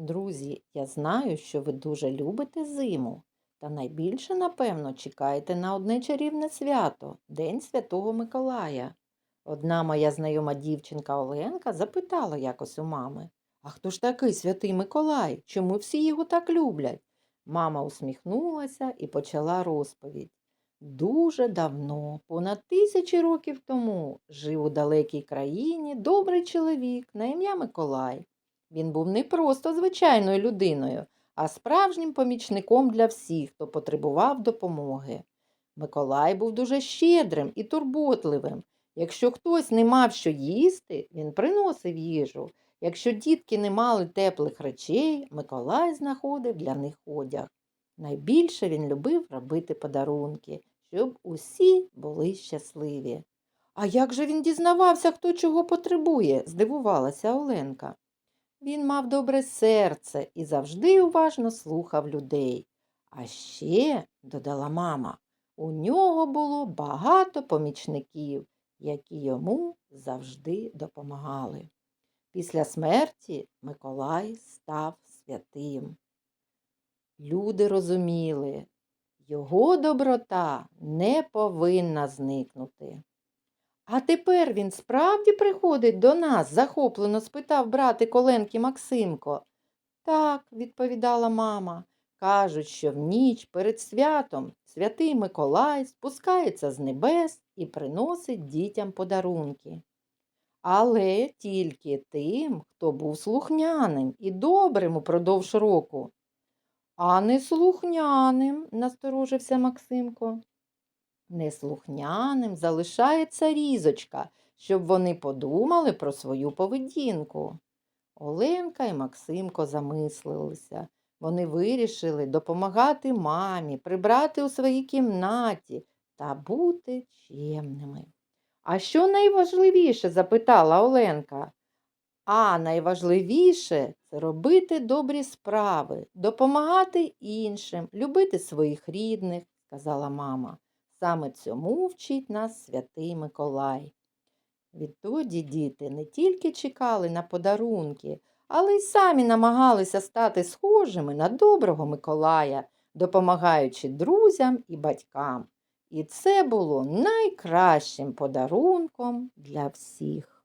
Друзі, я знаю, що ви дуже любите зиму, та найбільше, напевно, чекаєте на одне чарівне свято День Святого Миколая. Одна моя знайома дівчинка Оленка запитала якось у мами, а хто ж такий святий Миколай? Чому всі його так люблять? Мама усміхнулася і почала розповідь. Дуже давно, понад тисячі років тому, жив у далекій країні добрий чоловік на ім'я Миколай. Він був не просто звичайною людиною, а справжнім помічником для всіх, хто потребував допомоги. Миколай був дуже щедрим і турботливим. Якщо хтось не мав що їсти, він приносив їжу. Якщо дітки не мали теплих речей, Миколай знаходив для них одяг. Найбільше він любив робити подарунки, щоб усі були щасливі. А як же він дізнавався, хто чого потребує? здивувалася Оленка. Він мав добре серце і завжди уважно слухав людей. А ще, додала мама, у нього було багато помічників, які йому завжди допомагали. Після смерті Миколай став святим. Люди розуміли, його доброта не повинна зникнути. А тепер він справді приходить до нас? захоплено спитав братик Оленки Максимко. Так, відповідала мама. Кажуть, що в ніч перед святом святий Миколай спускається з небес і приносить дітям подарунки. Але тільки тим, хто був слухняним і добрим упродовж року. А не слухняним, насторожився Максимко. Неслухняним залишається різочка, щоб вони подумали про свою поведінку. Оленка і Максимко замислилися. Вони вирішили допомагати мамі, прибрати у своїй кімнаті та бути чемними. А що найважливіше? запитала Оленка. А найважливіше це робити добрі справи, допомагати іншим, любити своїх рідних, сказала мама. Саме цьому вчить нас святий Миколай. Відтоді діти не тільки чекали на подарунки, але й самі намагалися стати схожими на доброго Миколая, допомагаючи друзям і батькам. І це було найкращим подарунком для всіх.